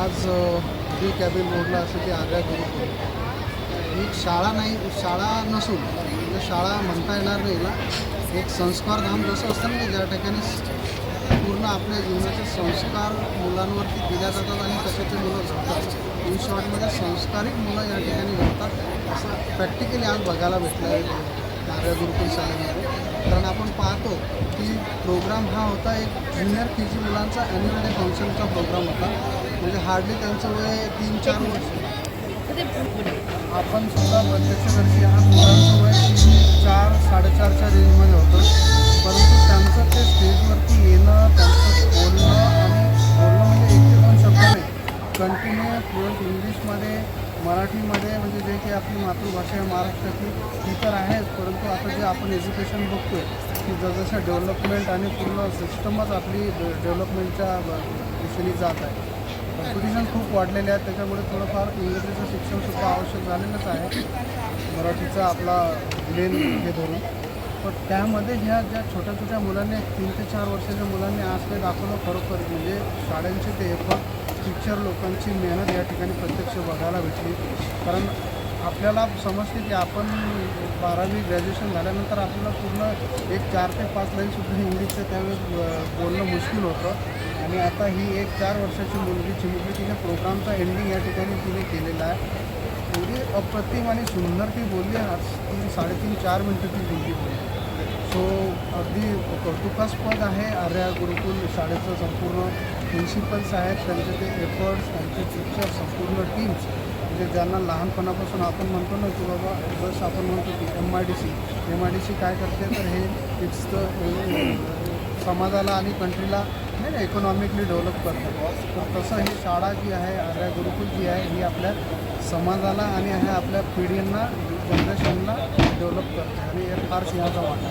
आज बी कॅबिन रोडला असं ते आग्रा गुरुकुल ही शाळा नाही शाळा नसून म्हणजे शाळा म्हणता येणार नाही ना एक संस्कार घाम जसं असतं ना ज्या ठिकाणी पूर्ण आपल्या जीवनाचे संस्कार मुलांवरती दिल्या जातात आणि तसे ते मुलं घडतात इन शॉर्टमध्ये संस्कारिक मुलं या ठिकाणी घडतात असं प्रॅक्टिकली आज बघायला भेटलं आहे आर्य गुरुकुल शाळेमध्ये. कारण आपण प्रोग्राम हा होता एक ज्युनियर पी जी मुलांचा ॲन्युअल डे फंक्शनचा प्रोग्राम होता. म्हणजे हार्डली त्यांचं वय तीन चार वर्ष. आपण सुद्धा प्रत्यक्षदर्शी हा मुलांचं वय तीन चार साडेचारच्या रेंजमध्ये होतं. परंतु त्यांचं ते स्टेजवरती येणं त्यांचं बोलणं आणि बोलणं म्हणजे एक ते दोन शब्द नाही कंटिन्यू फ्लुएंट इंग्लिशमध्ये मराठीमध्ये म्हणजे जे की आपली मातृभाषा आहे महाराष्ट्राची ती तर आहेच परंतु आता जे आपण एज्युकेशन बघतोय की जसजशा डेव्हलपमेंट आणि पूर्ण सिस्टमच आपली डेव्हलपमेंटच्या दिशेने जात आहे. कॉम्पिटिशन खूप वाढलेले आहेत त्याच्यामुळे थोडंफार इंग्रजीचं शिक्षणसुद्धा आवश्यक झालेलंच आहे. मराठीचा आपला लेन हे धरून पण त्यामध्ये ह्या ज्या छोट्या छोट्या मुलांनी तीन ते चार वर्षाच्या मुलांनी आज म्हणजे ते दाखवलं खरोखर म्हणजे शाळांचे ते एफर्ट टीचर लोकांची मेहनत या ठिकाणी प्रत्यक्ष बघायला भेटली. कारण आपल्याला समजते की आपण बारावी ग्रॅज्युएशन झाल्यानंतर आपल्याला पूर्ण एक चार ते पाच लाईनसुद्धा इंग्लिशचं त्यावेळेस बोलणं मुश्किल होतं. आणि आता ही एक चार वर्षाची मुलगी चिमुकली तिने प्रोग्रामचा एंडिंग या ठिकाणी तिने केलेला आहे. एवढी अप्रतिम आणि सुंदर ती बोलली आज तीन साडेतीन चार मिनटं ती बोलली बोलली. सो अगदी कौतुकास्पद आहे. आर्या गुरुकुल शाळेचं संपूर्ण प्रिन्सिपल्स आहेत त्यांचे ते एफर्ट्स त्यांचे टीचर संपूर्ण टीम्स म्हणजे ज्यांना लहानपणापासून आपण म्हणतो ना की बाबा बस आपण म्हणतो की M I D C M I D C काय करते? तर हे इट्स द समाजाला आणि कंट्रीला नाही ना इकॉनॉमिकली डेव्हलप करतात तर तसं ही शाळा जी आहे आर्या गुरुकुल जी आहे ही आपल्या समाजाला आणि ह्या आपल्या पिढींना जनरेशनला डेव्हलप करते. आणि हे फार सिंहाचा वाटा